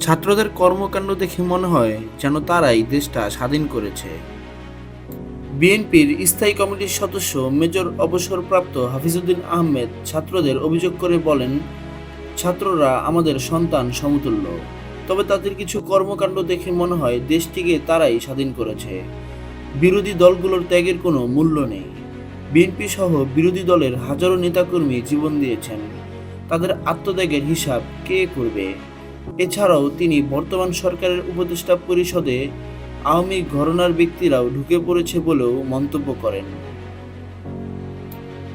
ছাত্রদের কর্মকাণ্ড দেখে মনে হয় যেন তারাই দেশটা স্বাধীন করেছে। বিএনপির স্থায়ী কমিটির সদস্য মেজর অবসরপ্রাপ্ত হাফিজউদ্দিন আহমেদ ছাত্রদের অভিযোগ করে বলেন, ছাত্ররা আমাদের সন্তান সমতুল্য। তবে তাদের কিছু কর্মকাণ্ড দেখে মনে হয় দেশটিকে তারাই স্বাধীন করেছে। বিরোধী দলগুলোর ত্যাগের কোনো মূল্য নেই। বিএনপি সহ বিরোধী দলের হাজারো নেতাকর্মী জীবন দিয়েছেন। তাদের আত্মত্যাগের হিসাব কে করবে? এছাড়াও তিনি বর্তমান সরকারের উপদেষ্টা পরিষদে আওয়ামী ঘরনার ব্যক্তিরাও ঢুকে পড়েছে বলেও মন্তব্য করেন।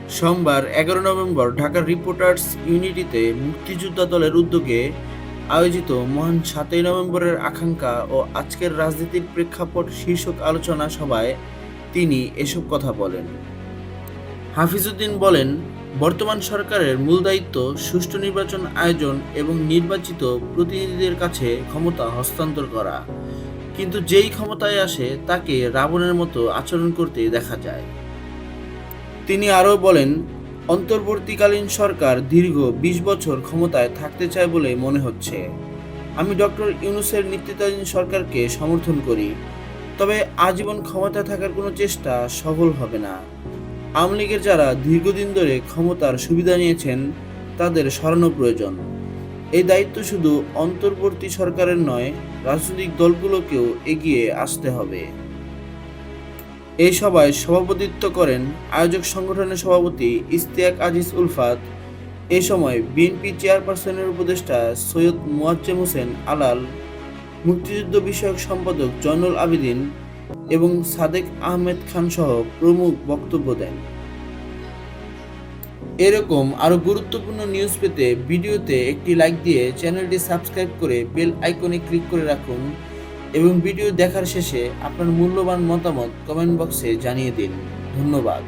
সোমবার এগারো নভেম্বর ঢাকার রিপোর্টার্স ইউনিটিতে মুক্তিযোদ্ধা দলের উদ্যোগে আয়োজিত মহান সাতই নভেম্বরের আকাঙ্ক্ষা ও আজকের রাজনীতির প্রেক্ষাপট শীর্ষক আলোচনা সভায় তিনি এসব কথা বলেন। হাফিজউদ্দিন বলেন বর্তমান সরকারের মূল দায়িত্ব সুষ্ঠু নির্বাচন আয়োজন এবং নির্বাচিত প্রতিনিধিদের কাছে ক্ষমতা হস্তান্তর করা। কিন্তু যেই ক্ষমতায় আসে, তাকে রাবণের মতো আচরণ করতে দেখা যায়। তিনি আরও বলেন, অন্তর্বর্তীকালীন সরকার দীর্ঘ বিশ বছর ক্ষমতায় থাকতে চায় বলে মনে হচ্ছে। আমি ডক্টর ইউনুসের নেতৃত্বাধীন সরকারকে সমর্থন করি। তবে আজীবন ক্ষমতায় থাকার কোনো চেষ্টা সফল হবে না। আওয়ামী লীগের যারা দীর্ঘদিন ধরে ক্ষমতার সুবিধা নিয়েছেন, তাদের সরানো প্রয়োজন। এই দায়িত্ব শুধু অন্তর্বর্তী সরকারের নয়, রাজনৈতিক দলগুলোকেও এগিয়ে আসতে হবে। এই সভায় সভাপতিত্ব করেন আয়োজক সংগঠনের সভাপতি ইস্তিয়াক আজিজ উলফাত, এ সময় বিএনপি চেয়ারপারসনের উপদেষ্টা সৈয়দ মোয়াজ্জেম হোসেন আলাল, মুক্তিযুদ্ধ বিষয়ক সম্পাদক জয়নুল আবেদিন এবং সাদেক আহমেদ খান সহ প্রমুখ বক্তব্য দেন। এরকম আরও গুরুত্বপূর্ণ নিউজ পেতে ভিডিওতে একটি লাইক দিয়ে চ্যানেলটি সাবস্ক্রাইব করে বেল আইকনে ক্লিক করে রাখুন এবং ভিডিও দেখার শেষে আপনার মূল্যবান মতামত কমেন্ট বক্সে জানিয়ে দিন। ধন্যবাদ।